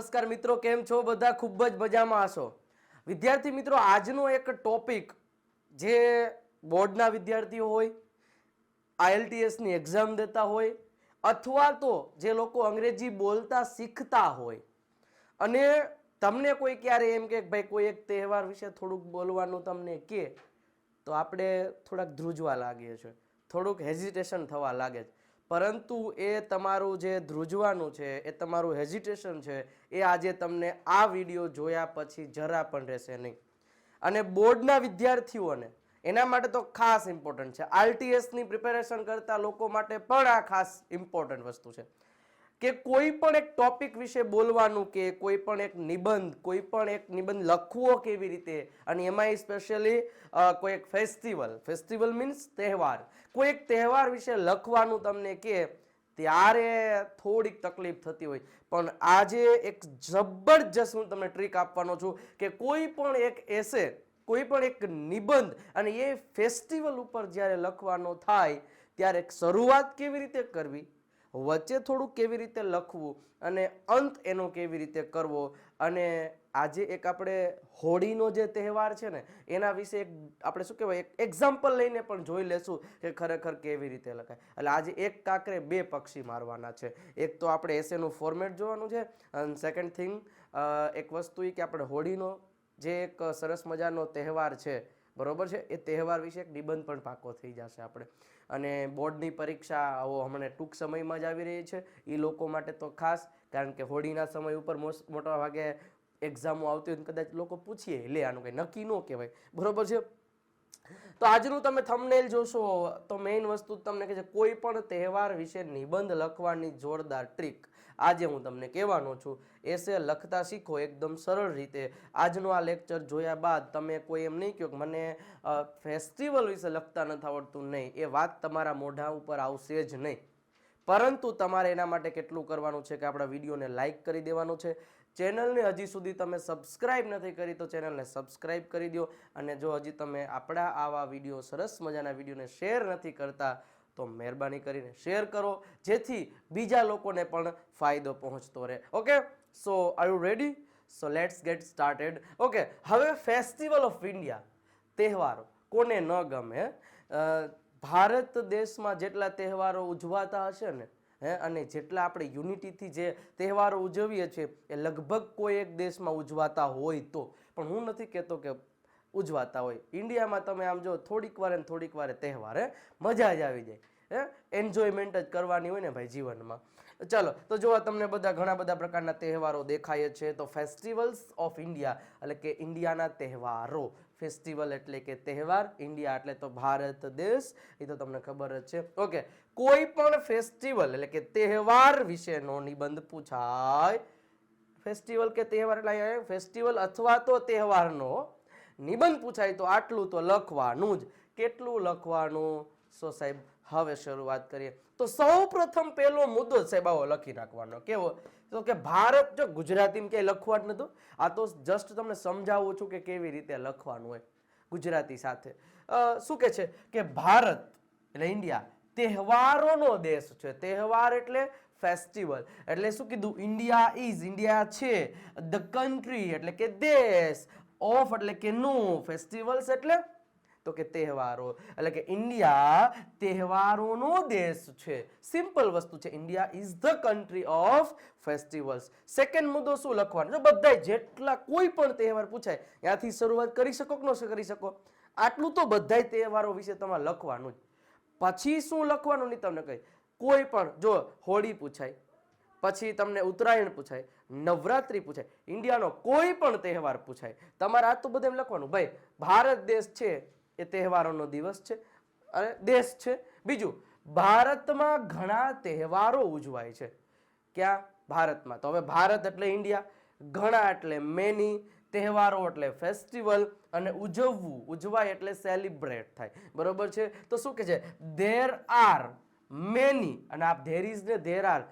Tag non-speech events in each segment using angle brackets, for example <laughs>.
નમસ્કાર મિત્રો, કેમ છો? બધા ખૂબ જ મજામાં હશો. વિદ્યાર્થી મિત્રો, આજનો એક ટોપિક જે બોર્ડના વિદ્યાર્થીઓ હોય, આઈએલટીએસની એક્ઝામ દેતા હોય, અથવા તો જે લોકો અંગ્રેજી બોલતા શીખતા હોય. અને તમને કોઈ ક્યારે એમ કે ભાઈ, કોઈ એક તહેવાર વિશે થોડુંક બોલવાનું તમને કે, તો આપણે થોડાક ધ્રુજવા લાગીએ છીએ. થોડુંક હેઝિટેશન થવા લાગે છે. પરંતુ એ તમારું જે ધ્રુજવાનું છે, એ તમારું હેઝિટેશન છે, એ આજે તમને આ વીડિયો જોયા પછી જરા પણ રહેશે નહીં. અને બોર્ડના વિદ્યાર્થીઓને એના માટે તો ખાસ ઇમ્પોર્ટન્ટ છે. આરટીએસની પ્રિપેરેશન કરતા લોકો માટે પણ આ ખાસ ઇમ્પોર્ટન્ટ વસ્તુ છે. કે કોઈ પણ એક ટોપિક વિશે બોલવાનું કે કોઈ પણ એક નિબંધ, કોઈ પણ એક નિબંધ લખવો કેવી રીતે? અને એમાંય સ્પેશિયલી કોઈ એક ફેસ્ટિવલ ફેસ્ટિવલ મીન્સ તહેવાર. કોઈ એક તહેવાર વિશે લખવાનું તમને કે ત્યારે થોડીક તકલીફ થતી હોય. પણ આજે એક જબરજસ્ત હું તમને ટ્રીક આપવાનો છું કે કોઈ પણ એક એસે કોઈ પણ એક નિબંધ અને એ ફેસ્ટિવલ ઉપર જ્યારે લખવાનો થાય, ત્યારે શરૂઆત કેવી રીતે કરવી? વચ્ચે થોડું કેવી રીતે લખવું અને અંત એનો કેવી રીતે કરવો અને આજે એક આપણે હોળીનો જે તહેવાર છે ને, એના વિશે એક આપણે શું કહેવાય, એક એક્ઝામ્પલ લઈને પણ જોઈ લેશું કે ખરેખર કેવી રીતે લખાય. એટલે આજે એક કાંકરે બે પક્ષી મારવાના છે. એક તો આપણે એસેનું ફોર્મેટ જોવાનું છે અને સેકન્ડ થિંગ એક વસ્તુ એ કે આપણે હોળીનો જે એક સરસ મજાનો તહેવાર છે બરોબર છે? એ તહેવાર વિશે એક નિબંધ પણ પાકો થઈ જશે આપણે. અને બોર્ડની પરીક્ષા આવો હમણાં ટૂંક સમયમાં જ આવી રહી છે. એ લોકો માટે તો ખાસ, કારણ કે હોળીના સમય ઉપર મોટા ભાગે એક્ઝામો આવતી હોય કદાચ લોકો પૂછીએ, લે, આનું કંઈ નક્કી ન કહેવાય. બરોબર છે? તો આજનું તમે થંબનેલ જોશો, તો મેઇન વસ્તુ તમને કે છે, કોઈ પણ તહેવાર વિશે નિબંધ લખવાની જોરદાર ટ્રીક આજે હું તમને કહેવાનો છું, એસે લખતા શીખો એકદમ સરળ રીતે. આજનો આ લેક્ચર જોયા બાદ તમે કોઈ એમ નહીં કહો કે મને ફેસ્ટિવલ વિશે લખતા નથી આવડતું. નહીં, એ વાત તમારા મોઢા ઉપર આવશે જ નહીં. પરંતુ તમારે એના માટે કેટલું કરવાનું છે કે આપણા વિડીયોને લાઇક કરી દેવાનું છે. ચેનલને હજી સુધી તમે સબસ્ક્રાઇબ નથી કરી તો ચેનલને સબસ્ક્રાઇબ કરી દો. અને જો હજી તમે આપણા આવા વીડિયો સરસ મજાના વિડીયોને શેર નથી કરતા તો મહેરબાની કરીને શેર કરો, જેથી બીજા લોકોને પણ ફાયદો પહોંચતો રહે. Okay so are you ready so let's get started okay હવે ફેસ્ટિવલ ઓફ ઇન્ડિયા તહેવારો, કોને ન ગમે ભારત દેશમાં જેટલા તહેવારો ઉજવાતા હશે ને, હે, અને જેટલા આપણે યુનિટીથી જે તહેવારો ઉજવીએ છીએ, એ લગભગ કોઈ એક દેશમાં ઉજવાતા હોય તો. પણ હું નથી કહેતો કે ઉજવાતા હોય. ઇન્ડિયામાં તમે આમ જો થોડીક વાર ને થોડીક વાર તહેવારે મજા જ આવી જાય. હે? એન્જોયમેન્ટ જ કરવાની હોય ને ભાઈ જીવનમાં. ચાલો, તો જો તમને બધા ઘણા બધા પ્રકારના તહેવારો દેખાય છે, તો ફેસ્ટિવલ્સ ઓફ ઇન્ડિયા એટલે કે ઇન્ડિયાના તહેવારો. ફેસ્ટિવલ એટલે કે તહેવાર ઇન્ડિયા એટલે તો ભારત દેશ, એ તો તમને ખબર જ છે. ઓકે કોઈ પણ ફેસ્ટિવલ એટલે કે તહેવાર વિશેનો નિબંધ પૂછાય. ફેસ્ટિવલ કે તહેવાર એટલે અહીંયા ફેસ્ટિવલ અથવા તો તહેવારનો નિબંધ પૂછાય, તો આટલું તો લખવાનું જ. કેટલું લખવાનું? સો સાહેબ હવે શરૂઆત કરીએ. તો સૌ પ્રથમ પહેલો મુદ્દો સાહેબ, આવો લખી નાખવાનો. કેવો? તો કે ભારત, જો ગુજરાતીમાં ક્યાંય લખવા જ નતું આ તો જસ્ટ તમને સમજાવું છું કે કેવી રીતે લખવાનું હોય ગુજરાતી સાથે. શું કે છે? કે ભારત એટલે ઇન્ડિયા તહેવારોનો દેશ છે. તહેવાર એટલે ફેસ્ટિવલ એટલે શું કીધું? ઇન્ડિયા ઇઝ ઇન્ડિયા છે. ધ કન્ટ્રી એટલે કે દેશ. ઓફ એટલે કે નું. ફેસ્ટિવલ્સ એટલે તો કે તહેવારો. એટલે કે ઇન્ડિયા તહેવારોનો દેશ છે. સિમ્પલ વસ્તુ છે. India is the country of festivals second મુદ્દો શું લખવાનો? જો બધા જેટલા કોઈ પણ તહેવાર પૂછાય, ત્યાંથી શરૂઆત કરી શકો કે ન કરી શકો? આટલું તો બધા તહેવારો વિશે તમારે લખવાનું જ. પછી શું લખવાનું? નહીં, તમને કહી કોઈ પણ, જો હોળી પૂછાય, પછી તમને ઉત્તરાયણ પૂછાય, નવરાત્રી પૂછાય, ઇન્ડિયાનો કોઈ પણ તહેવાર પૂછાય, તમારે આ તો બધે લખવાનું. ભાઈ, ભારત દેશ છે. એ તહેવારોનો દિવસ છે અને દેશ છે. બીજું, ભારતમાં ઘણા તહેવારો ઉજવાય છે. ક્યાં? ભારતમાં. તો હવે ભારત એટલે ઇન્ડિયા. ઘણા એટલે મેની તહેવારો એટલે ફેસ્ટિવલ અને ઉજવવું, ઉજવાય એટલે સેલિબ્રેટ થાય. બરોબર છે? તો શું કે છે? ધેર આર મેની અને આ ધેર ઇઝ ને ધેર આર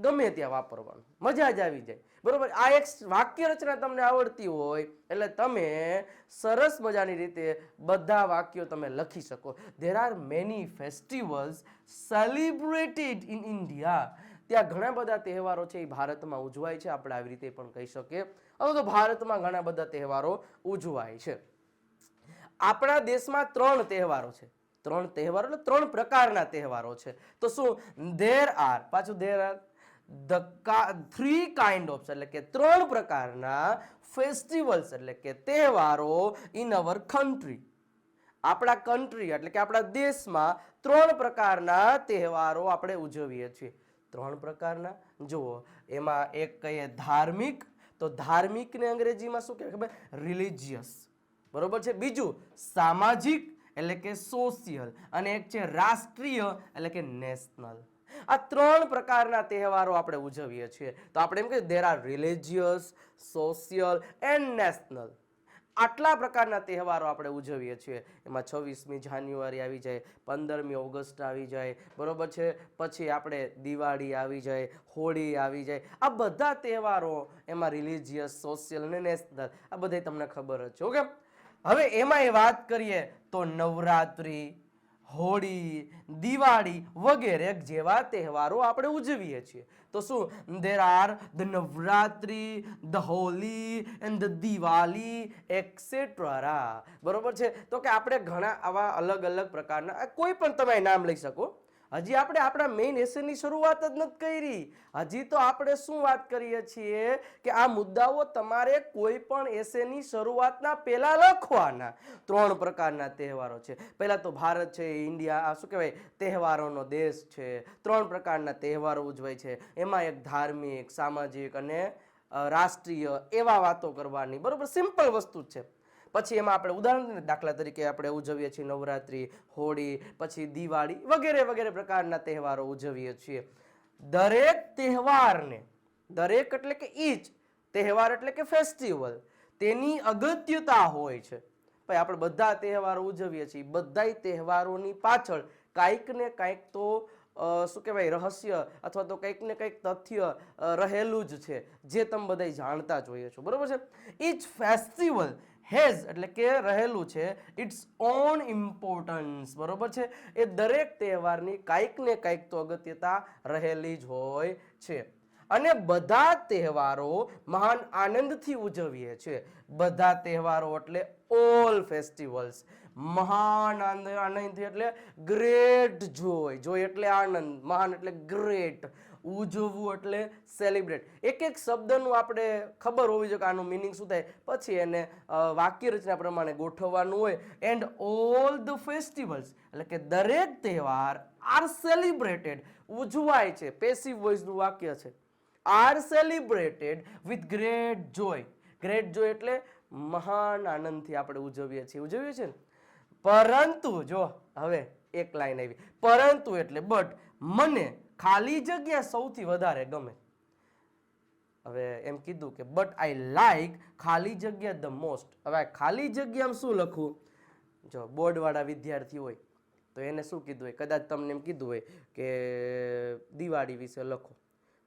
ગમે ત્યાં વાપરવાનું. મજા જ આવી જાય. બરોબર? આ એક વાક્ય રચના તમને આવડતી હોય, એટલે તમે સરસ મજાની રીતે બધા વાક્યો તમે લખી શકો. There are many festivals celebrated in India ત્યાં ઘણા બધા તહેવારો છે, એ ભારતમાં ઉજવાય છે, આપણે આવી રીતે પણ કહી શકીએ. અથવા તો ભારતમાં ઘણા બધા તહેવારો ઉજવાય છે. આપણા દેશમાં ત્રણ તહેવારો છે. ત્રણ તહેવારો એટલે ત્રણ પ્રકારના તહેવારો છે. તો શું? ધેર આર પાછું there are the three kind of એટલે કે ત્રણ પ્રકારના ફેસ્ટિવલ્સ એટલે કે તહેવારો ઇન અવર કન્ટ્રી આપણા કન્ટ્રી એટલે કે આપણા દેશમાં ત્રણ પ્રકારના તહેવારો આપણે ઉજવીએ છીએ. ત્રણ પ્રકારના? જુઓ, એમાં એક કહીએ ધાર્મિક, તો ધાર્મિકને અંગ્રેજીમાં શું કહેવાય ખબર? રિલિજિયસ બરોબર છે? બીજું, સામાજિક એટલે કે સોશિયલ અને એક છે રાષ્ટ્રીય, એટલે કે નેશનલ આ ત્રણ પ્રકારના તહેવારો આપણે ઉજવીએ છીએ. તો આપણે એમ કહીએ there are religious social and national આટલા પ્રકારના તહેવારો આપણે ઉજવીએ છીએ. એમાં છવ્વીસમી જાન્યુઆરી આવી જાય, પંદરમી ઓગસ્ટ આવી જાય, બરોબર છે? પછી આપણે દિવાળી આવી જાય, હોળી આવી જાય. આ બધા તહેવારો એમાં રિલિજિયસ સોશિયલ અને નેશનલ આ બધા તમને ખબર જ છે, ઓકે? હવે એમાં એ વાત કરીએ તો નવરાત્રિ, હોળી, દિવાળી વગેરે જેવા તહેવારો આપણે ઉજવીએ છીએ. તો શું? There are the Navratri the Holi and the Diwali etcetera બરોબર છે? તો કે આપણે ઘણા આવા અલગ અલગ પ્રકારના, કોઈ પણ તમે નામ લઈ શકો. હજી આપણે આપણા મેઇન એસેની શરૂઆત જ નથી કરી. હજી તો આપણે શું વાત કરીએ છીએ કે આ મુદ્દાઓ તમારે કોઈ પણ એસેની શરૂઆતના પહેલાં લખવાના. ત્રણ પ્રકારના તહેવારો છે. પહેલાં તો ભારત છે, ઇન્ડિયા શું કહેવાય? તહેવારોનો દેશ છે. ત્રણ પ્રકારના તહેવારો ઉજવાય છે. એમાં એક ધાર્મિક, સામાજિક અને રાષ્ટ્રીય એવા વાતો કરવાની. બરોબર? સિમ્પલ વસ્તુ છે. પછી એમાં આપણે ઉદાહરણ દાખલા તરીકે આપણે ઉજવીએ છીએ નવરાત્રિ, હોળી, પછી દિવાળી વગેરે વગેરે પ્રકારના તહેવારો ઉજવીએ છીએ. દરેક તહેવારને, દરેક એટલે કે ઈચ તહેવાર એટલે કે ફેસ્ટિવલ તેની અગત્યતા હોય છે. ભાઈ, આપણે બધા તહેવારો ઉજવીએ છીએ. બધાય તહેવારોની પાછળ કાંઈક ને કાંઈક તો શું કહેવાય, રહસ્ય અથવા તો કંઈક ને કંઈક તથ્ય રહેલું જ છે, જે તમે બધા જાણતા જ હોઈએ છો. બરોબર છે? ઈચ ફેસ્ટિવલ હેઝ એટલે કે રહેલું છે ઇટ્સ ઓન ઇમ્પોર્ટન્સ બરોબર છે? એ દરેક તહેવારની કાંઈક ને કાંઈક તો અગત્યતા રહેલી જ હોય છે. અને બધા તહેવારો મહાન આનંદથી ઉજવીએ છીએ. બધા તહેવારો એટલે ઓલ ફેસ્ટિવલ્સ મહાન આનંદ આનંદથી એટલે ગ્રેટ જોય જોય એટલે આનંદ, મહાન એટલે ગ્રેટ ઉજવવું એટલે સેલિબ્રેટ એક એક શબ્દનું આપણે ખબર હોવી જોઈએ કે આનું મિનિંગ શું થાય. પછી એને વાક્ય રચના પ્રમાણે ગોઠવવાનું હોય. એન્ડ ઓલ ધ ફેસ્ટિવલ્સ એટલે કે દરેક તહેવાર આર સેલિબ્રેટેડ ઉજવાય છે પેસિવ વોઇસનું વાક્ય છે. Are celebrated with great joy great joy એટલે મહાન આનંદથી આપણે ઉજવીએ છીએ. ઉજવીએ છીએ ને? પરંતુ, જો, હવે એક લાઈન આવી. પરંતુ એટલે બટ મને ખાલી જગ્યા સૌથી વધારે ગમે. હવે એમ કીધું કે બટ આઈ લાઈક ખાલી જગ્યા ધ મોસ્ટ હવે ખાલી જગ્યામાં શું લખવું જો બોર્ડવાળા વિદ્યાર્થી હોય, તો એને શું કીધું હોય? કદાચ તમને એમ કીધું હોય કે, દિવાળી વિશે લખો,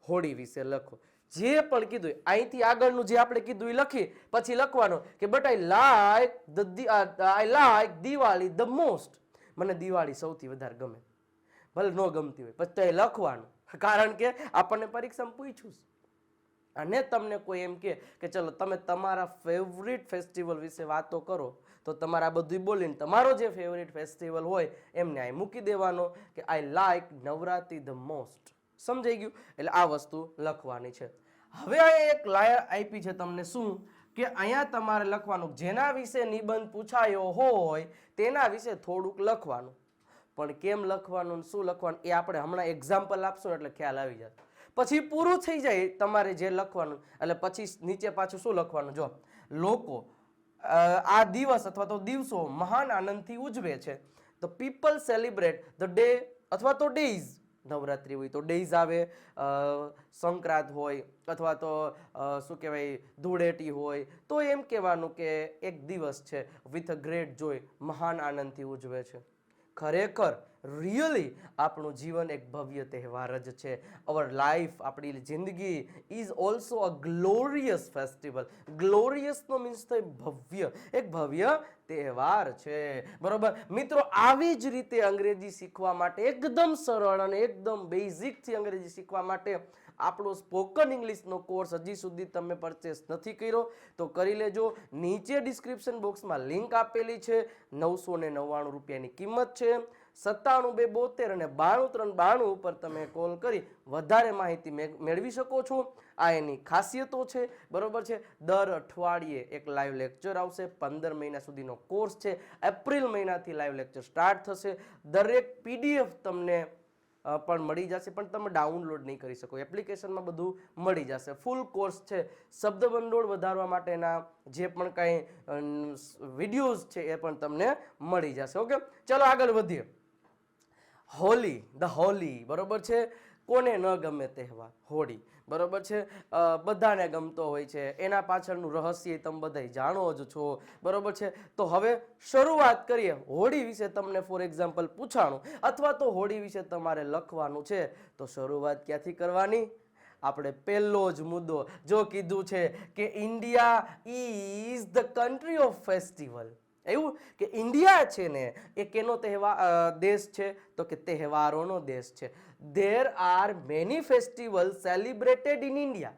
હોળી વિશે લખો. જે પણ કીધું હોય, અહીંથી આગળનું જે આપણે કીધું એ લખી પછી લખવાનું કે but I like the I like Diwali the most મને દિવાળી સૌથી વધારે ગમે. ભલે ન ગમતી હોય પછી તો એ લખવાનું. કારણ કે આપણને પરીક્ષામાં પૂછ્યું. અને તમને કોઈ એમ કે કે ચલો તમે તમારા ફેવરિટ ફેસ્ટિવલ વિશે વાતો કરો, તો તમારે આ બધું બોલીને તમારો જે ફેવરિટ ફેસ્ટિવલ હોય, એમને અહીં મૂકી દેવાનો કે I like Navratri the most સમજાઈ ગયું? એટલે આ વસ્તુ લખવાની છે. હવે આ એક લાયર આપી છે તમને શું? કે અહીંયા તમારે લખવાનું, જેના વિશે નિબંધ પૂછાયો હોય, તેના વિશે થોડુંક લખવાનું. પણ કેમ લખવાનું શું લખવાનું એ આપણે હમણાં એક્ઝામ્પલ આપશું એટલે ખ્યાલ આવી જાય પછી પૂરું થઈ જાય તમારે જે લખવાનું, એટલે પછી નીચે પાછું શું લખવાનું? જો, લોકો આ દિવસ અથવા તો દિવસો મહાન આનંદથી ઉજવે છે. તો પીપલ સેલિબ્રેટ ધ ડે અથવા તો ડેઝ નવરાત્રિ હોય તો ડેઝ આવે સંક્રાંત હોય અથવા તો શું કહેવાય, ધૂળેટી હોય, તો એમ કહેવાનું કે એક દિવસ છે વિથ અ ગ્રેટ જોય મહાન આનંદથી ઉજવે છે. ખરેખર રિયલી આપણું જીવન એક ભવ્ય તહેવાર જ છે. અવર લાઈફ આપણી જિંદગી is also a glorious festival ગ્લોરિયસનો means તો ભવ્ય, એક ભવ્ય તહેવાર છે. બરોબર? મિત્રો, આવી જ રીતે અંગ્રેજી શીખવા માટે એકદમ સરળ અને એકદમ બેઝિકથી અંગ્રેજી શીખવા માટે આપણો સ્પોકન ઇંગ્લિશનો કોર્સ હજી સુધી તમે પરચેસ નથી કર્યો, તો કરી લેજો. નીચે ડિસ્ક્રિપ્શન બોક્સમાં લિંક આપેલી છે. નવસો ને નવ્વાણું રૂપિયાની કિંમત છે. સત્તાણું બે બોતેર અને બાણું ત્રણ બાણું ઉપર તમે કોલ કરી વધારે માહિતી મેળવી શકો છો. આ એની ખાસિયતો છે. બરોબર છે? દર અઠવાડિયે એક લાઈવ લેક્ચર આવશે. પંદર મહિના સુધીનો કોર્સ છે. એપ્રિલ મહિનાથી લાઈવ લેક્ચર સ્ટાર્ટ થશે. દરેક પીડીએફ તમને પણ મળી જશે, પણ તમે ડાઉનલોડ નહીં કરી શકો. એપ્લિકેશનમાં બધું મળી જશે. ફૂલ કોર્સ છે. શબ્દ ભંડોળ વધારવા માટેના જે પણ કાંઈ વિડીયોઝ છે એ પણ તમને મળી જશે. ઓકે? ચલો આગળ વધીએ. હોલી, ધ હોલી, બરોબર છે? કોને ન ગમે તહેવાર? હોળી. બરાબર છે? બધાને ગમતો હોય છે. એના પાછળનું રહસ્ય તમે બધા જાણો જ છો. બરાબર છે? તો હવે શરૂઆત કરીએ હોળી વિશે તમને ફોર એક્ઝામ્પલ પૂછાણું. અથવા તો હોળી વિશે તમારે લખવાનું છે. તો શરૂઆત ક્યાંથી કરવાની? આપણે પહેલો જ મુદ્દો જો કીધું છે કે India is the country of festival એવું કે ઇન્ડિયા છે ને, એ કેનો તહેવાર દેશ છે? તો કે તહેવારોનો દેશ છે. There are many festival celebrated in India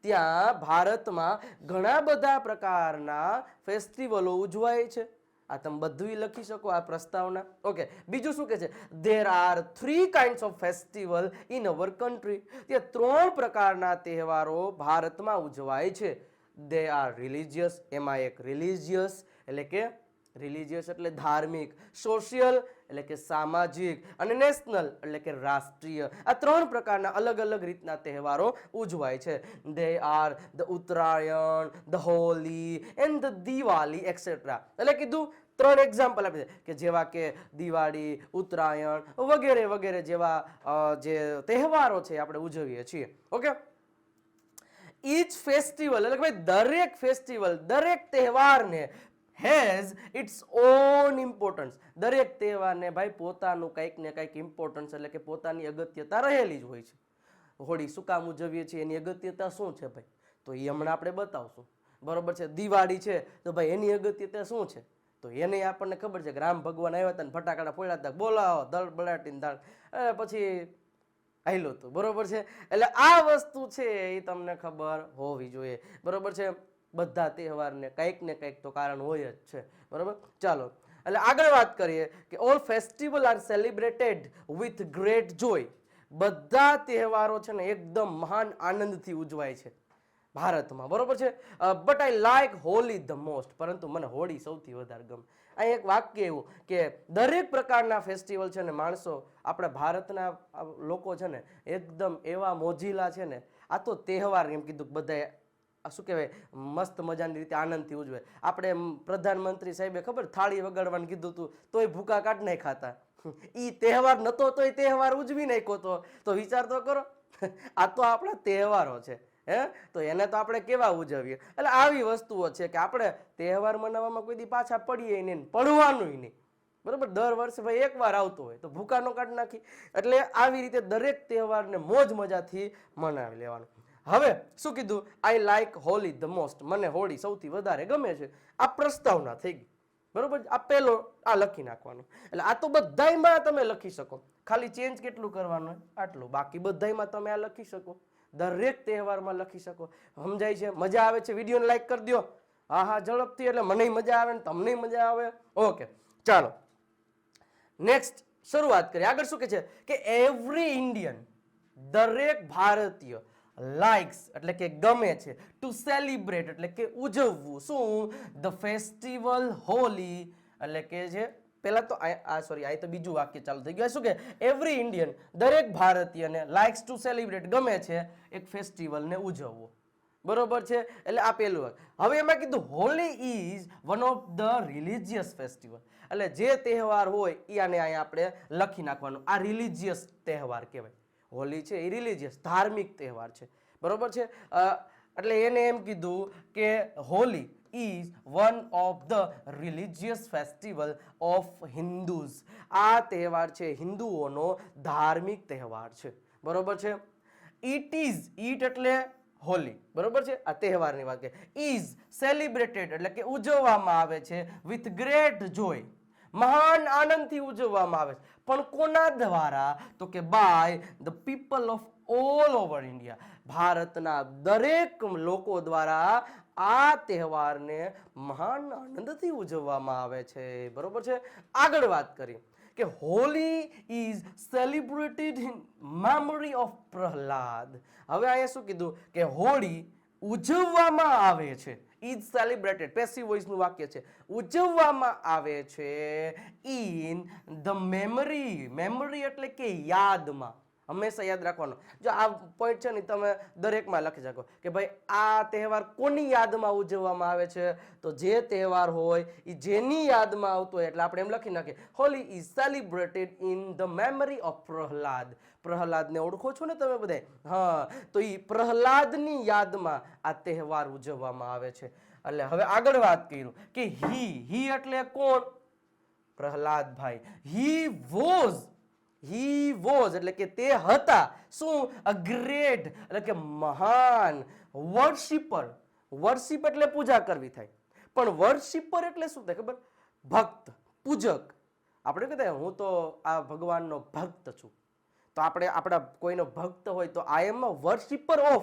ત્યાં ભારતમાં ઘણા બધા પ્રકારના ફેસ્ટિવલો ઉજવાય છે. આ તમે બધું લખી શકો આ પ્રસ્તાવના. ઓકે, બીજું શું કે છે? There are three kinds of festival in our country ત્યાં ત્રણ પ્રકારના તહેવારો ભારતમાં ઉજવાય છે. દે આર રિલિજિયસ એમાં એક રિલિજિયસ એટલે કે રિલિજિયસ એટલે ધાર્મિક સોશિયલ એટલે કે સામાજિક અને નેશનલ એટલે કે રાષ્ટ્રીય. આ ત્રણ પ્રકારના અલગ અલગ રીતના તહેવારો ઉજવાય છે. They are the Uttarayan the Holi and the Diwali etcetera એટલે કીધું ત્રણ એક્ઝામ્પલ આપી દે કે જેવા કે દિવાળી, ઉત્તરાયણ વગેરે વગેરે જેવા જે તહેવારો છે આપણે ઉજવીએ છીએ. ઓકે ઈચ ફેસ્ટિવલ એટલે કે ભાઈ દરેક ફેસ્ટિવલ દરેક તહેવારને હેઝ ઇટ્સ ઓન ઇમ્પોર્ટન્સ દરેક તહેવારને ભાઈ પોતાનું કંઈક ને કંઈક ઇમ્પોર્ટન્સ એટલે કે પોતાની અગત્યતા રહેલી જ હોય છે. હોળી શું કામ ઉજવીએ છીએ? એની અગત્યતા શું છે ભાઈ? તો એ હમણાં આપણે બતાવશું. બરોબર છે? દિવાળી છે, તો ભાઈ એની અગત્યતા શું છે? તો એને આપણને ખબર છે કે રામ ભગવાન આવ્યા હતા ને ફટાકડા ફોડ્યા હતા, બોલાવો, દળ બળાટીને દાળ. પછી આવેલું હતું બરોબર છે? એટલે આ વસ્તુ છે એ તમને ખબર હોવી જોઈએ. બરોબર છે? બધા તહેવારને કંઈક ને કંઈક તો કારણ હોય જ છે. બરાબર? ચાલો. એટલે આગળ વાત કરીએ કે all festival are celebrated with great joy બધા તહેવારો છે ને એકદમ મહાન આનંદથી ઉજવાય છે ભારતમાં. બરોબર છે? But I like Holi the most પરંતુ મને હોળી સૌથી વધારે ગમે. અહીં એક વાક્ય એવું કે દરેક પ્રકારના ફેસ્ટિવલ છે ને માણસો આપણા ભારતના લોકો છે ને એકદમ એવા મોજીલા છે ને, આ તો તહેવાર એમ કીધું આ શું કહેવાય, મસ્ત મજાની રીતે આનંદથી ઉજવે આપણે પ્રધાનમંત્રી સાહેબે ખબર થાળી વગાડવાનું કીધું હતું તોય ભૂકા કાઢ નહીં ખાતા એ તહેવાર નતો, તોય તહેવાર ઉજવી નાખ્યો તો. તો વિચાર તો કરો, આ તો આપણા તહેવારો છે, હે? તો એને તો આપણે કેવા ઉજવીએ? એટલે આવી વસ્તુઓ છે કે આપણે તહેવાર મનાવવામાં કોઈ દી પાછા પડીએ નહીં, પડવાનું નહીં. બરાબર? દર વર્ષે ભાઈ એકવાર આવતો હોય, તો ભૂકાનો કાઢ નાખી. એટલે આવી રીતે દરેક તહેવારને મોજ મજાથી મનાવી લેવાનું. હવે શું કીધું? I like Holi the most મને હોળી સૌથી વધારે ગમે છે. આ પ્રસ્તાવના થઈ ગઈ. બરોબર? આ પેલો, આ લખી નાખવાનો. એટલે આ તો બધાયમાં તમે લખી શકો. ખાલી ચેન્જ કેટલું કરવાનું? આટલું. બાકી બધાયમાં તમે આ લખી શકો. દરેક તહેવારમાં લખી શકો. સમજાય છે? મજા આવે છે? વિડીયોને લાઈક કરી દો હા હા, ઝડપથી. એટલે મને મજા આવે ને તમને મજા આવે. ઓકે. ચાલો. નેક્સ્ટ શરૂઆત કરીએ. આગળ શું કે છે? કે એવરી ઇન્ડિયન દરેક ભારતીય લાઇક્સ એટલે કે ગમે છે ટુ સેલિબ્રેટ એટલે કે ઉજવવું. શું? ધ ફેસ્ટિવલ હોલી એટલે કે જે પહેલાં તો આ- સોરી આ તો બીજું વાક્ય ચાલુ થઈ ગયું. શું કે? એવરી ઇન્ડિયન દરેક ભારતીયને લાઇક્સ ટુ સેલિબ્રેટ ગમે છે, એક ફેસ્ટિવલને ઉજવવું. બરોબર છે? એટલે આ પહેલું હવે એમાં કીધું, Holi is one of the religious festival એટલે જે તહેવાર હોય એ આને અહીંયા આપણે લખી નાખવાનું. આ રિલિજિયસ તહેવાર કહેવાય. હોલી છે, એ રિલિજિયસ ધાર્મિક તહેવાર છે. બરોબર છે? એટલે એને એમ કીધું કે Holi is one of the religious festival of Hindus. આ તહેવાર છે, હિન્દુઓનો ધાર્મિક તહેવાર છે. બરોબર છે? ઇટ ઇઝ ઈટ એટલે હોલી. બરોબર છે? આ તહેવારની વાત કરીએ. ઇઝ સેલિબ્રેટેડ, એટલે કે ઉજવવામાં આવે છે, વિથ ગ્રેટ જોય. મહાન આનંદથી ઉજવવામાં આવે છે. પણ કોના દ્વારા? તો કે by the people of all over India ભારતના દરેક લોકો દ્વારા આ તહેવારને મહાન આનંદથી ઉજવવામાં આવે છે. બરોબર છે? આગળ વાત કરીએ કે Holi is celebrated in memory of Prahlad હવે અહીંયા શું કીધું? કે હોળી ઉજવવામાં આવે છે. ઇઝ સેલિબ્રેટેડ પેસિવ વોઇસનું વાક્ય છે. ઉજવવામાં આવે છે ઇન ધ મેમરી. મેમરી એટલે કે યાદમાં. હંમેશા યાદ રાખવાનો. જો આ પોઈન્ટ છે ને તમે દરેકમાં લખી શકો કે ભાઈ, આ તહેવાર કોની યાદમાં ઉજવવામાં આવે છે? તો જે તહેવાર હોય એ જેની યાદમાં આવતો હોય, એટલે આપણે એમ લખી નાખીએ Holi is celebrated in the memory of Prahlad પ્રહલાદને ઓળખો છો ને તમે બધા હા. તો એ પ્રહલાદની યાદમાં આ તહેવાર ઉજવવામાં આવે છે. એટલે હવે આગળ વાત કર્યું કે હી હી એટલે કોણ? Prahladbhai. He was he was એટલે કે તે હતા. શું? અ ગ્રેટ એટલે કે મહાન વર્શિપર વર્શિપ એટલે પૂજા કરવી થાય. પણ વર્શિપર એટલે શું થાય ખબર? ભક્ત, પૂજક. આપણે કહેતા? હું તો આ ભગવાનનો ભક્ત છું. તો આપણે આપણા કોઈનો ભક્ત હોય તો આઈ એમ અ વર્શિપર ઓફ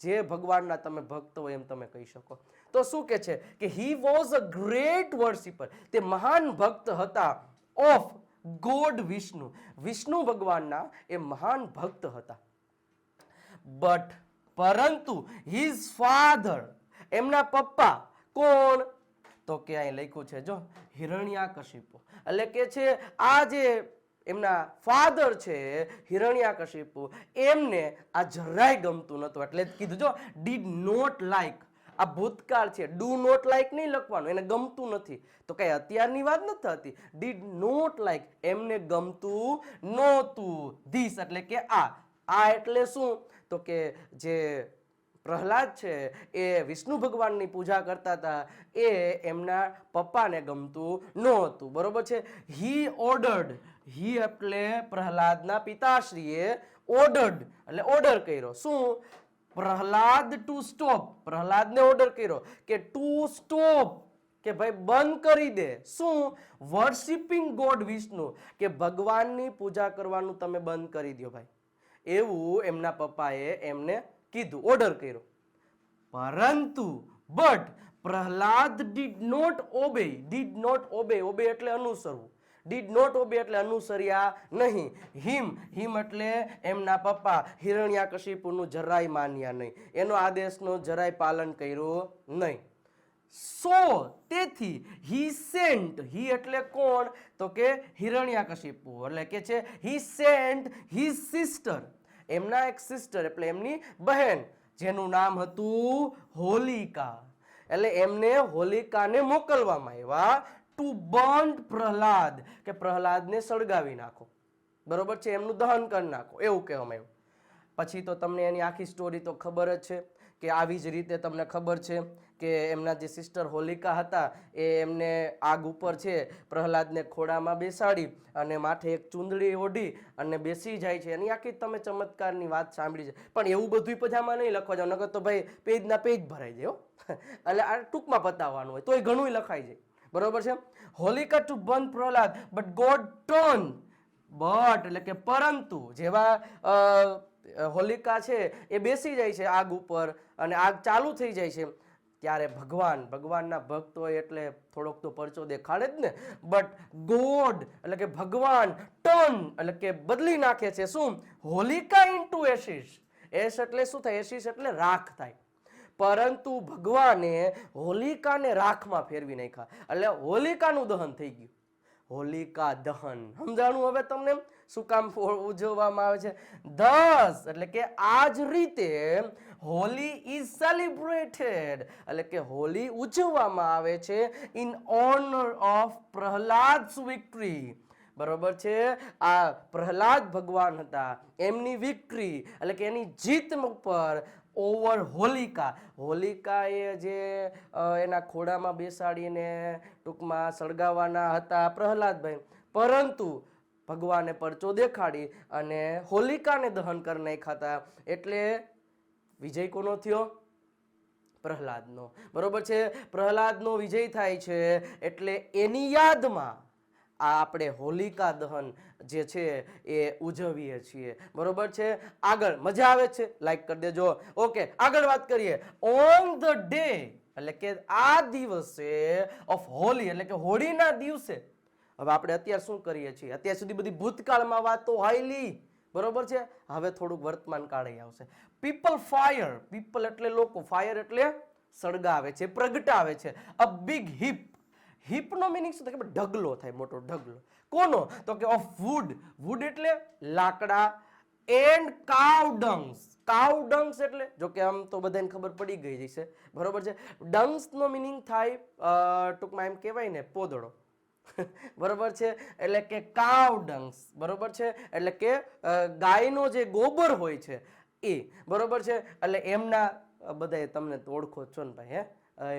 જે ભગવાનના તમે ભક્ત હોય એમ તમે કહી શકો. તો શું કે છે? કે હી વોઝ અ ગ્રેટ વર્શિપર તે મહાન ભક્ત હતા ઓફ ગોડ વિષ્ણુ. વિષ્ણુ ભગવાનના એ મહાન ભક્ત હતા. બટ પરંતુ હિઝ ફાધર એમના પપ્પા કોણ? તો કે અહીં લખ્યું છે જો, હિરણ્યાકશિપુ. એટલે કે છે, આ જે એમના ફાધર છે, હિરણ્યાકશિપુ, એમને આ જરાય ગમતું નહોતું. એટલે કીધું જો ડીડ નોટ લાઈક આ ભૂતકાળ છે. ડુ નોટ લાઈક નહીં લખવાનું, એને ગમતું નથી. તો કઈ અત્યારની વાત નથી થતી. ડીડ નોટ લાઈક એમને ગમતું નહોતું. ધીસ એટલે કે આ. આ એટલે શું? તો કે જે પ્રહલાદ છે, એ વિષ્ણુ ભગવાનની પૂજા કરતા હતા, એ એમના પપ્પાને ગમતું નહોતું. બરોબર છે? હી ઓર્ડર્ડ હી એટલે પ્રહલાદના પિતાશ્રીએ ઓર્ડર્ડ એટલે ઓર્ડર કર્યો. શું? પ્રહલાદ ટુ સ્ટોપ પ્રહલાદને ઓર્ડર કર્યો કે ટુ સ્ટોપ કે ભાઈ બંધ કરી દે. શું? Worshipping god Vishnu. કે ભગવાનની પૂજા કરવાનું તમે બંધ કરી દો ભાઈ. એવું એમના પપ્પાએ એમને કીધું ઓર્ડર કર્યો. પરંતુ but Prahlad did not obey did not obey obey એટલે અનુસરવું. ડીડ નોટ ઓબે એટલે અનુસર્યા નહીં. હિમ હિમ એટલે એમના પપ્પા હિરણ્યાકશિપુનું જરાય માન્યા નહીં. એનો આદેશનો જરાય પાલન કર્યું નહીં. સો તેથી હી સેન્ટ હી એટલે કોણ? તો કે હિરણ્યાકશિપુ એટલે કે છે હી સેન્ટ હી સિસ્ટર એમના એક સિસ્ટર એટલે એમની બહેન, જેનું નામ હતું હોલિકા. એટલે એમને હોલિકાને મોકલવામાં આવ્યા ટુ બર્ન પ્રહલાદ, કે પ્રહલાદને સળગાવી નાખો. બરોબર છે? એમનું દહન કરી નાખો. એવું કહેવામાં આવ્યું. પછી તો તમને એની આખી સ્ટોરી તો ખબર જ છે કે આવી જ રીતે તમને ખબર છે કે એમના જે સિસ્ટર હોલિકા હતા, એ એમને આગ ઉપર છે પ્રહલાદને ખોડામાં બેસાડી અને માથે એક ચૂંદડી ઓઢી અને બેસી જાય છે. એની આખી તમે ચમત્કારની વાત સાંભળી છે. પણ એવું બધું પજામાં નહીં લખવા જાવ નગર તો ભાઈ પેજના પેજ ભરાઈ જાય <laughs> એટલે આ ટૂંકમાં પતાવવાનું હોય, તોય ઘણું લખાઈ જાય. બરોબર છે? Holika to burn Prahlad but god turn but એટલે કે પરંતુ, જેવા હોલિકા છે, એ બેસી જાય છે આગ ઉપર અને આગ ચાલુ થઈ જાય છે. ત્યારે ભગવાન, ભગવાનના ભક્ત એટલે થોડોક તો પરચો દેખાડે જ ને બટ ગોડ એટલે કે ભગવાન ટર્ન એટલે કે બદલી નાખે છે. શું? હોલિકા ઇન્ટુ એશિસ એશ એટલે શું થાય? એશિસ એટલે રાખ થાય. પરંતુ ભગવાને હોલિકાને રાખમાં ફેરવી નાખ્યા. એટલે હોલિકાનું દહન થઈ ગયું. હોલિકા દહન. સમજાણું હવે તમને? શું કામ ઉજવવામાં આવે છે? દસ. એટલે કે આ જ રીતે હોલી ઇઝ સેલિબ્રેટેડ. એટલે કે હોલી ઉજવવામાં આવે છે in honour of Prahlad victory. બરોબર છે? આ પ્રહલાદ ભગવાન હતા. એમની વિક્ટરી. એટલે કે એની જીત ઉપર ઓવર હોલિકા. હોલિકા એ જે એના ખોડામાં બેસાડીને ટૂંકમાં સળગાવવાના હતા પ્રહલાદભાઈ. પરંતુ ભગવાને પરચો દેખાડી અને હોલિકાને દહન કરી નાખ્યા હતા. એટલે વિજય કોનો થયો? પ્રહલાદનો. બરોબર છે? પ્રહલાદનો વિજય થાય છે. એટલે એની યાદમાં આ આપણે હોલિકા દહન જે છે એ ઉજવીએ છીએ. બરોબર છે? આગળ મજા આવે છે? લાઈક કરી દેજો. ઓકે આગળ વાત કરીએ. ઓન ધ ડે એટલે કે આ દિવસે ઓફ હોલી, એટલે કે હોળીના દિવસે, હવે આપણે અત્યારે શું કરીએ છીએ? અત્યાર સુધી બધી ભૂતકાળમાં વાતો હાઈલી બરોબર છે? હવે થોડુંક વર્તમાન કાળે આવશે. પીપલ ફાયર પીપલ એટલે લોકો ફાયર એટલે સળગાવે છે, પ્રગટાવે છે. અ બિગ હિપ હિપનો મિનિંગ શું થાય કે ઢગલો થાય, મોટો ઢગલો. કોનો? તો કે ઓફ વુડ વુડ એટલે લાકડા એન્ડ કાવ ડંગ્સ કાવ ડંગ્સ એટલે, જો કે આમ તો બધાને ખબર પડી ગઈ છે બરોબર છે? ડંગ્સનો મિનિંગ થાય ટૂંકમાં એમ કહેવાય ને, પોદળો. <laughs> બરોબર છે? એટલે કે કાવ ડંગ્સ બરોબર છે? એટલે કે ગાયનો જે ગોબર હોય છે, એ. બરોબર છે? એટલે એમના બધા તમને તો ઓળખો છો ને ભાઈ, હે?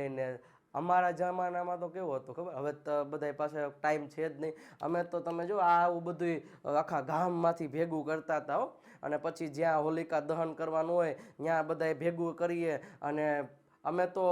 એને અમારા જમાનામાં તો કેવું હતું ખબર? હવે તો બધા પાસે ટાઈમ છે જ નહીં. અમે તો તમે જો આવું બધું આખા ગામમાંથી ભેગું કરતા હતા અને પછી જ્યાં હોલિકા દહન કરવાનું હોય, ત્યાં બધાય ભેગું કરીએ અને અમે તો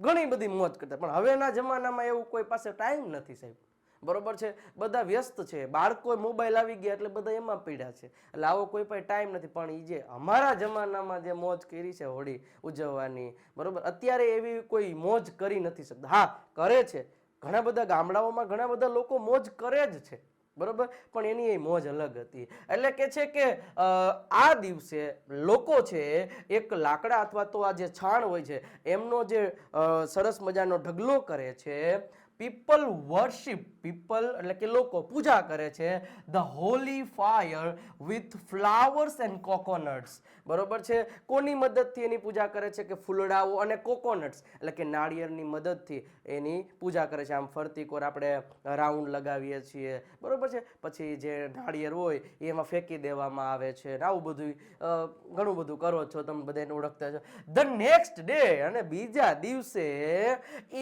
ઘણી બધી મોજ કરતા. પણ હવેના જમાનામાં એવું કોઈ પાસે ટાઈમ નથી સાહેબ. બરોબર છે? બધા વ્યસ્ત છે. બાળકો મોબાઈલ આવી ગયા એટલે બધા એમાં પીડ્યા છે. એટલે આવો કોઈ પણ ટાઈમ નથી. પણ એ જે અમારા જમાનામાં જે મોજ કરી છે હોળી ઉજવવાની, બરોબર? અત્યારે એવી કોઈ મોજ કરી નથી શકતા. હા, કરે છે. ઘણા બધા ગામડાઓમાં ઘણા બધા લોકો મોજ કરે જ છે. બરોબર? પણ એની એ મોજ અલગ હતી. એટલે કે છે કે આ દિવસે લોકો છે, એક લાકડા અથવા તો આ જે છાણ હોય છે, એમનો જે સરસ મજાનો ઢગલો કરે છે પીપલ વર્શિપ પીપલ એટલે કે લોકો પૂજા કરે છે the Holi fire with flowers and coconuts બરોબર છે? કોની મદદથી એની પૂજા કરે છે? કે ફૂલડાઓ અને કોકોનટ્સ. એટલે કે નાળિયેરની મદદથી એની પૂજા કરે છે. આમ ફરતી કોર આપણે રાઉન્ડ લગાવીએ છીએ. બરોબર છે? પછી જે નાળિયેર હોય, એમાં ફેંકી દેવામાં આવે છે. આવું બધું ઘણું બધું કરો છો. તમે બધાને ઓળખતા છો ધ નેક્સ્ટ ડે અને બીજા દિવસે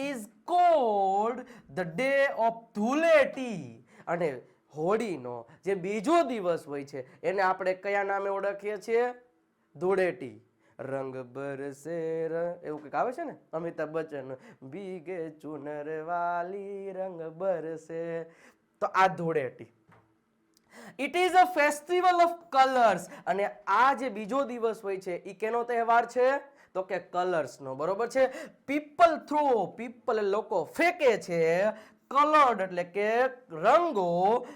is called the day of Dhuleti અને હોળીનો જે બીજો દિવસ હોય છે, એને આપણે કયા નામે ઓળખીએ છીએ? ધૂળેટી. રંગ બરસે એવું કંઈક આવે છે ને? અમિતાભ બચ્ચન, ભીગે ચુનર વાલી, રંગ બરસે. તો આ Dhuleti. It is a festival of colours અને આ જે બીજો દિવસ હોય છે એ કેનો તહેવાર છે? તો કે કલર્સનો બરોબર છે? પીપલ થ્રો પીપલ લોકો ફેંકે છે. કલર્ડ એટલે કે રંગો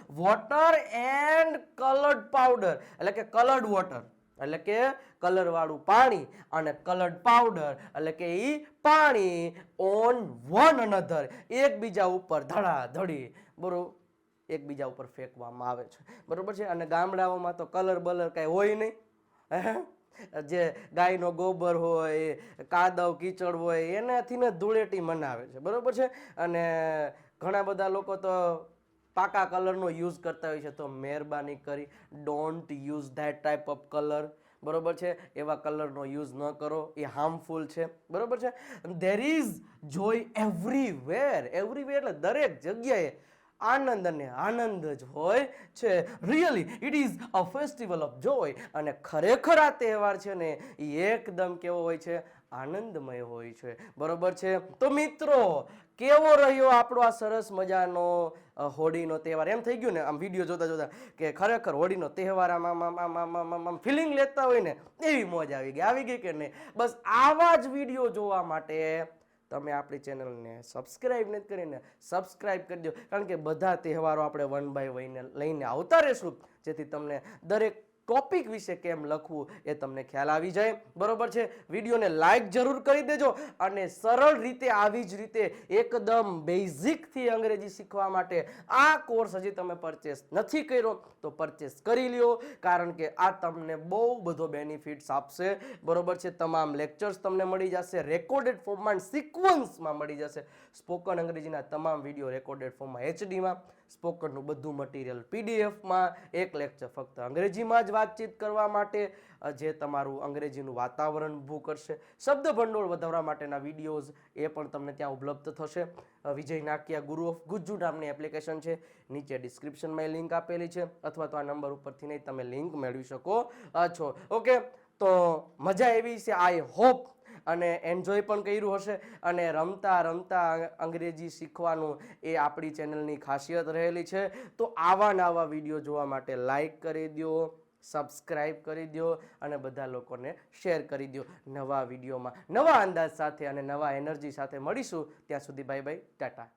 વોટર એન્ડ કલર્ડ પાવડર એટલે કે કલર્ડ વોટર એટલે કે કલર વાળું પાણી અને કલર્ડ પાવડર એટલે કે એ પાણી ઓન વન અનધર એકબીજા ઉપર ધડાધડી, બરોબર? એકબીજા ઉપર ફેંકવામાં આવે છે. બરોબર છે? અને ગામડાઓમાં તો કલર બલર કાંઈ હોય નહીં. જે ગાયનો ગોબર હોય, કાદવ, કીચડ હોય, એનાથી ને ધૂળેટી મનાવે છે. બરોબર છે? અને ઘણા બધા લોકો તો પાકા કલરનો યુઝ કરતા હોય છે. તો મહેરબાની કરી. Don't use that type of colour બરોબર છે? એવા કલરનો યુઝ ન કરો. એ હાર્મફુલ છે. બરોબર છે? There is joy everywhere everywhere એટલે દરેક જગ્યાએ આનંદ અને આનંદ જ હોય છે. Really it is a festival of joy અને ખરેખર આ તહેવાર છે ને, એ એકદમ કેવો હોય છે? આનંદમય હોય છે. બરોબર છે? તો મિત્રો કેવો રહ્યો આપણો આ સરસ મજાનો હોળીનો તહેવાર? એમ થઈ ગયું ને, આમ વીડિયો જોતા જોતા કે ખરેખર હોળીનો તહેવાર આમ આમ આમ આમ આમ આમ આમ ફિલિંગ લેતા હોય ને, એવી મોજ આવી ગઈ. આવી ગઈ કે નહીં? બસ આવા જ વીડિયો જોવા માટે તમે આપણી ચેનલને સબસ્ક્રાઈબ નથી કરીને સબસ્ક્રાઈબ કરી દો. કારણ કે બધા તહેવારો આપણે વન બાય વનને લઈને આવતા રહેશું. જેથી તમને દરેક ટોપિક વિશે કેમ લખવું એ તમને ખ્યાલ આવી જાય. બરોબર છે? વિડીયોને લાઈક જરૂર કરી દેજો અને સરળ રીતે, આવી જ રીતે, એકદમ બેઝિકથી અંગ્રેજી શીખવા માટે આ કોર્સ હજી તમે પરચેસ નથી કર્યો, તો પરચેસ કરી લ્યો. કારણ કે આ તમને બહુ બધો બેનિફિટ્સ આપશે. બરોબર છે? તમામ લેક્ચર્સ તમને મળી જશે. રેકોર્ડેડ ફોર્મમાં સિક્વન્સમાં મળી જશે. સ્પોકન અંગ્રેજીના તમામ વીડિયો રેકોર્ડેડ ફોર્મમાં એચડીમાં સ્પોકનનું બધું મટીરિયલ પીડીએફમાં એક લેક્ચર ફક્ત અંગ્રેજીમાં જ વાતચીત કરવા માટે જે તમારું અંગ્રેજીનું વાતાવરણ ઊભું કરશે. શબ્દ ભંડોળ વધારવા માટેના વિડીયોઝ એ પણ તમને ત્યાં ઉપલબ્ધ થશે. વિજય નાકિયા ગુરુ ઓફ ગુજ્જુ નામની એપ્લિકેશન છે. નીચે ડિસ્ક્રિપ્શનમાં લિંક આપેલી છે. અથવા તો આ નંબર ઉપરથી નહીં, તમે લિંક મેળવી શકો છો. ઓકે તો મજા એવી છે. આઈ હોપ અને એન્જોય પણ કર્યું હશે. અને રમતા રમતા અંગ્રેજી શીખવાનું એ આપણી ચેનલની ખાસિયત રહેલી છે. તો આવા નવા વીડિયો જોવા માટે લાઈક કરી દો સબસ્ક્રાઇબ કરી દો અને બધા લોકોને શેર કરી દો નવા વિડીયોમાં નવા અંદાજ સાથે અને નવા એનર્જી સાથે મળીશું. ત્યાં સુધી બાય બાય ટાટા.